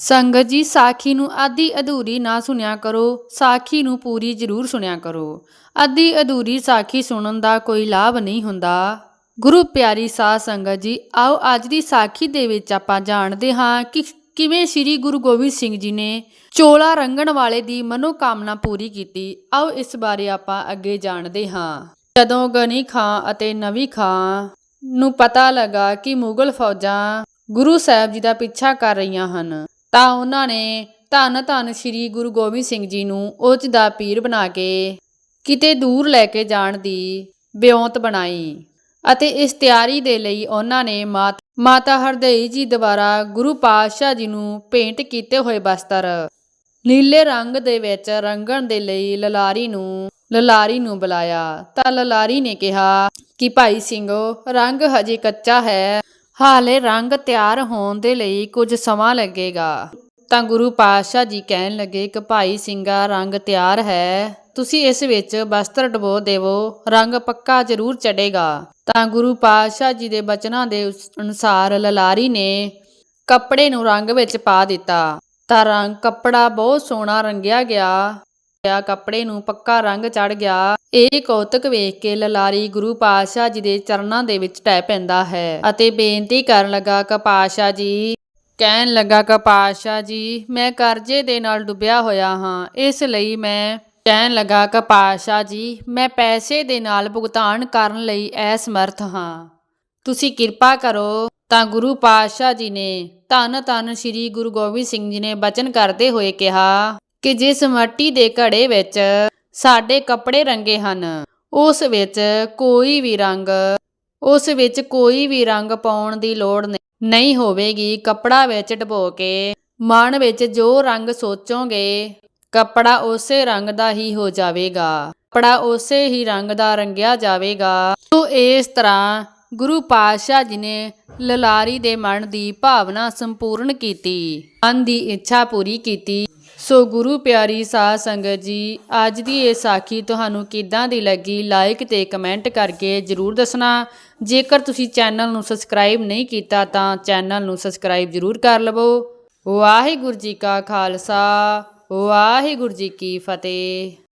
ਸੰਗਤ ਜੀ, ਸਾਖੀ ਨੂੰ ਆਦੀ ਅਧੂਰੀ ਨਾ ਸੁਣਿਆ ਕਰੋ। ਸਾਖੀ ਨੂੰ ਪੂਰੀ ਜ਼ਰੂਰ ਸੁਣਿਆ ਕਰੋ। ਆਦੀ ਅਧੂਰੀ ਸਾਖੀ ਸੁਣਨ ਦਾ ਕੋਈ ਲਾਭ ਨਹੀਂ ਹੁੰਦਾ। ਗੁਰੂ ਪਿਆਰੀ ਸਾਧ ਸੰਗਤ ਜੀ, ਆਓ ਅੱਜ ਦੀ ਸਾਖੀ ਦੇ ਵਿੱਚ ਆਪਾਂ ਜਾਣਦੇ ਹਾਂ ਕਿ ਕਿਵੇਂ ਸ੍ਰੀ ਗੁਰੂ ਗੋਬਿੰਦ ਸਿੰਘ ਜੀ ਨੇ ਚੋਲਾ ਰੰਗਣ ਵਾਲੇ ਦੀ ਮਨੋਕਾਮਨਾ ਪੂਰੀ ਕੀਤੀ। ਆਓ ਇਸ ਬਾਰੇ ਆਪਾਂ ਅੱਗੇ ਜਾਣਦੇ ਹਾਂ। ਜਦੋਂ ਗਨੀ ਖਾਂ ਅਤੇ ਨਵੀ ਖਾਂ ਨੂੰ ਪਤਾ ਲੱਗਾ ਕਿ ਮੁਗਲ ਫੌਜਾਂ ਗੁਰੂ ਸਾਹਿਬ ਜੀ ਦਾ ਪਿੱਛਾ ਕਰ ਰਹੀਆਂ ਹਨ ਤਾਂ ਉਹਨਾਂ ਨੇ ਧੰਨ ਧੰਨ ਸ੍ਰੀ ਗੁਰੂ ਗੋਬਿੰਦ ਸਿੰਘ ਜੀ ਨੂੰ ਉੱਚ ਦਾ ਪੀਰ ਬਣਾ ਕੇ ਕਿਤੇ ਦੂਰ ਲੈ ਕੇ ਜਾਣ ਦੀ ਬਿਉਂਤ ਬਣਾਈ ਅਤੇ ਇਸ ਤਿਆਰੀ ਦੇ ਲਈ ਉਹਨਾਂ ਨੇ ਮਾਤਾ ਹਰਦਈ ਜੀ ਦੁਆਰਾ ਗੁਰੂ ਪਾਤਸ਼ਾਹ ਜੀ ਨੂੰ ਭੇਂਟ ਕੀਤੇ ਹੋਏ ਬਸਤਰ, ਨੀਲੇ ਰੰਗ ਦੇ ਵਿੱਚ ਰੰਗਣ ਦੇ ਲਈ ਲਲਾਰੀ ਨੂੰ ਲਲਾਰੀ ਨੂੰ ਬੁਲਾਇਆ। ਤਾਂ ਲਲਾਰੀ ਨੇ ਕਿਹਾ ਕਿ ਭਾਈ ਸਿੰਘੋ, ਰੰਗ ਹਜੇ ਕੱਚਾ ਹੈ। ਹਾਲੇ ਰੰਗ ਤਿਆਰ ਹੋਣ ਦੇ ਲਈ ਕੁਝ ਸਮਾਂ ਲੱਗੇਗਾ। ਤਾਂ ਗੁਰੂ ਪਾਤਸ਼ਾਹ ਜੀ ਕਹਿਣ ਲੱਗੇ ਕਿ ਭਾਈ ਸਿੰਘਾ ਰੰਗ ਤਿਆਰ ਹੈ। ਤੁਸੀਂ ਇਸ ਵਿੱਚ ਬਸਤਰ ਡਬੋ ਦੇਵੋ, ਰੰਗ ਪੱਕਾ ਜ਼ਰੂਰ ਚੜੇਗਾ ਤਾਂ ਗੁਰੂ ਪਾਤਸ਼ਾਹ ਜੀ ਦੇ ਬਚਨਾਂ ਦੇ ਅਨੁਸਾਰ ਲਲਾਰੀ ਨੇ ਕੱਪੜੇ ਨੂੰ ਰੰਗ ਵਿੱਚ ਪਾ ਦਿੱਤਾ। ਤਾਂ ਰੰਗ ਕੱਪੜਾ ਬਹੁਤ ਸੋਹਣਾ ਰੰਗਿਆ ਗਿਆ। ਗਿਆ, ਕੱਪੜੇ ਨੂੰ ਪੱਕਾ ਰੰਗ ਚੜ ਗਿਆ। ਇਹ ਕੌਤਕ ਵੇਖ ਕੇ ਲਲਾਰੀ ਗੁਰੂ ਪਾਤਸ਼ਾਹ ਜੀ ਦੇ ਚਰਨਾਂ ਦੇ ਵਿੱਚ ਟਹਿ ਪੈਂਦਾ ਹੈ ਅਤੇ ਬੇਨਤੀ ਕਰਨ ਲੱਗਾ, ਕਿ ਪਾਤਸ਼ਾਹ ਜੀ। ਕਹਿਣ ਲੱਗਾ, ਕਿ ਪਾਤਸ਼ਾਹ ਜੀ, ਮੈਂ ਕਰਜ਼ੇ ਦੇ ਨਾਲ ਡੁੱਬਿਆ ਹੋਇਆ ਹਾਂ। ਇਸ ਲਈ ਮੈਂ ਕਹਿਣ ਲੱਗਾ, ਕਿ ਪਾਤਸ਼ਾਹ ਜੀ, ਮੈਂ ਪੈਸੇ ਦੇ ਨਾਲ ਭੁਗਤਾਨ ਕਰਨ ਲਈ ਅਸਮਰਥ ਹਾਂ। ਤੁਸੀਂ ਕਿਰਪਾ ਕਰੋ। ਤਾਂ ਗੁਰੂ ਪਾਤਸ਼ਾਹ ਜੀ ਨੇ ਧੰਨ ਧੰਨ ਸ੍ਰੀ ਗੁਰੂ ਗੋਬਿੰਦ ਸਿੰਘ ਜੀ ਨੇ ਬਚਨ ਕਰਦੇ ਹੋਏ ਕਿਹਾ ਕਿ ਜਿਸ ਮੱਟੀ ਦੇ ਘੜੇ ਵਿੱਚ ਸਾਡੇ ਕੱਪੜੇ ਰੰਗੇ ਹਨ, ਉਸ ਵਿੱਚ ਕੋਈ ਵੀ ਰੰਗ, ਉਸ ਵਿੱਚ ਕੋਈ ਵੀ ਰੰਗ ਪਾਉਣ ਦੀ ਲੋੜ ਨਹੀਂ। ਹੋਵੇਗੀ ਕੱਪੜਾ ਵਿੱਚ ਡਬੋ ਕੇ, ਮਨ ਵਿੱਚ ਜੋ ਰੰਗ ਸੋਚੋਗੇ, ਕੱਪੜਾ ਉਸੇ ਰੰਗ ਦਾ ਹੀ ਹੋ ਜਾਵੇਗਾ। ਕੱਪੜਾ ਉਸੇ ਹੀ ਰੰਗ ਦਾ ਰੰਗਿਆ ਜਾਵੇਗਾ। ਸੋ ਇਸ ਤਰ੍ਹਾਂ ਗੁਰੂ ਪਾਤਸ਼ਾਹ ਜੀ ਨੇ ਲਲਾਰੀ ਦੇ ਮਨ ਦੀ ਭਾਵਨਾ ਸੰਪੂਰਨ ਕੀਤੀ। ਮਨ ਦੀ ਇੱਛਾ ਪੂਰੀ ਕੀਤੀ। ਸੋ ਗੁਰੂ ਪਿਆਰੀ ਸਾਧ ਸੰਗਤ ਜੀ, ਅੱਜ ਦੀ ਇਹ ਸਾਖੀ ਤੁਹਾਨੂੰ ਕਿੱਦਾਂ ਦੀ ਲੱਗੀ? ਲਾਈਕ ਤੇ ਕਮੈਂਟ ਕਰਕੇ ਜਰੂਰ ਦੱਸਣਾ। ਜੇਕਰ ਤੁਸੀਂ ਚੈਨਲ ਨੂੰ ਸਬਸਕ੍ਰਾਈਬ ਨਹੀਂ ਕੀਤਾ, ਤਾਂ ਚੈਨਲ ਨੂੰ ਸਬਸਕ੍ਰਾਈਬ ਜਰੂਰ ਕਰ ਲਵੋ। ਵਾਹਿਗੁਰੂ ਜੀ ਕਾ ਖਾਲਸਾ, ਵਾਹਿਗੁਰੂ ਜੀ ਕੀ ਫਤਿਹ।